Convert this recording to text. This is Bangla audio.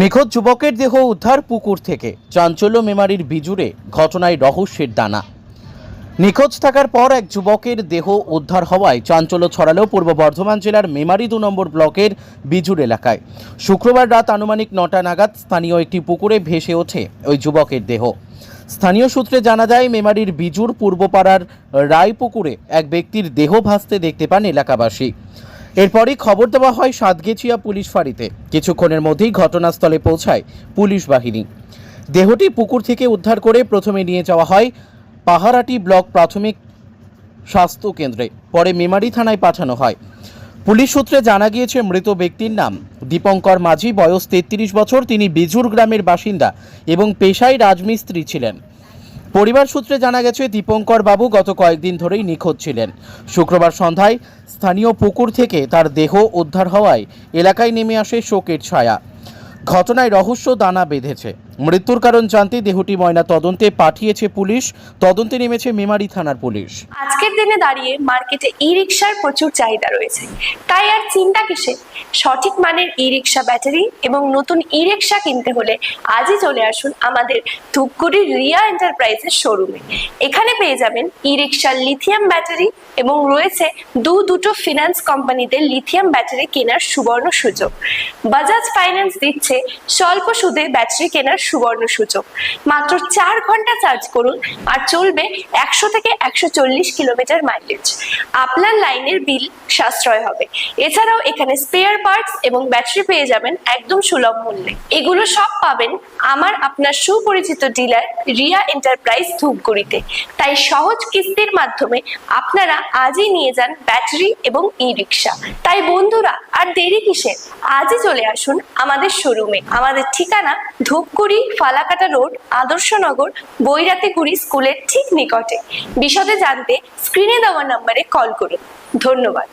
নিখোঁজ যুবকের দেহ উদ্ধার পুকুর থেকে। চাঞ্চল্য মেমারির বিজুড়ে ঘটনায় রহস্যের দানা। নিখোঁজ থাকার পর এক যুবকের দেহ উদ্ধার হওয়ায় চাঞ্চল্য ছড়ালো পূর্ব বর্ধমান জেলার মেমারি দু নম্বর ব্লকের বিজুর এলাকায়। শুক্রবার রাত আনুমানিক নটা নাগাদ স্থানীয় একটি পুকুরে ভেসে ওঠে ওই যুবকের দেহ। স্থানীয় সূত্রে জানা যায়, মেমারির বিজুর পূর্বপাড়ার রায়পুকুরে এক ব্যক্তির দেহ ভাসতে দেখতে পান এলাকাবাসী। এরপরই খবর দেওয়া হয় সাতগেছিয়া পুলিশ ফাঁড়িতে। কিছুক্ষণের মধ্যেই ঘটনাস্থলে পৌঁছায় পুলিশ বাহিনী। দেহটি পুকুর থেকে উদ্ধার করে প্রথমে নিয়ে যাওয়া হয় পাহারাটি ব্লক প্রাথমিক স্বাস্থ্য কেন্দ্রে, পরে মেমারি থানায় পাঠানো হয়। পুলিশ সূত্রে জানা গিয়েছে, মৃত ব্যক্তির নাম দীপঙ্কর মাঝি, বয়স তেত্রিশ বছর, তিনি বিজুর গ্রামের বাসিন্দা এবং পেশায় রাজমিস্ত্রি ছিলেন। পরিবার সূত্রে জানা গেছে, দীপঙ্কর বাবু গত কয়েকদিন ধরেই নিখোঁজ ছিলেন। শুক্রবার সন্ধ্যায় স্থানীয় পুকুর থেকে তার দেহ উদ্ধার হওয়ায় এলাকায় নেমে আসে শোকের ছায়া। ঘটনায় রহস্য দানা বেঁধেছে। মৃত্যুর কারণ জানতে দেহটি ময়না তদন্তে পাঠিয়েছে পুলিশ। তদন্তে নেমেছে মেমারি থানার পুলিশ। আজকের দিনে দাঁড়িয়ে মার্কেটে ই রিক্সার প্রচুর চাহিদা রয়েছে। তাই আর চিন্তা কিসে সঠিক মানের ই রিক্সা ব্যাটারি এবং নতুন ই রিক্সা কিনতে হলে আজই চলে আসুন আমাদের ধূপগুড়ির রিয়া এন্টারপ্রাইজের শোরুমে। এখানে পেয়ে যাবেন ই রিক্সার লিথিয়াম ব্যাটারি এবং রয়েছে দু দুটো ফিনান্স কোম্পানিতে লিথিয়াম ব্যাটারি কেনার সুবর্ণ সুযোগ। বাজাজ ফাইন্যান্স দিচ্ছে স্বল্প সুদে ব্যাটারি কেনার সুবর্ণ সুযোগ। মাত্র চার ঘণ্টা চার্জ করুন আর চলবে একশো থেকে একশো চল্লিশ কিলোমিটার মাইলেজ আপনার লাইনের বিল সাশ্রয় হবে। এছাড়াও এখানে স্পেয়ার পার্টস এবং ব্যাটারি পেয়ে যাবেন একদম সুলভ মূল্যে। এগুলো সব পাবেন আমার আপনার সুপরিচিত ডিলার রিয়া এন্টারপ্রাইজ ধূপগুড়িতে। তাই সহজ কিস্তির মাধ্যমে আপনারা আজই নিয়ে যান ব্যাটারি এবং ই রিক্সা তাই বন্ধুরা, আর দেরি কিসের? আজই চলে আসুন আমাদের শোরুমে। আমাদের ঠিকানা ধূপগুড়ি ফালাকাটা রোড আদর্শনগর বৈরাতিগুড়ি স্কুলের ঠিক নিকটে। বিশদে জানতে স্ক্রিনে দেওয়া নাম্বারে কল করুন। ধন্যবাদ।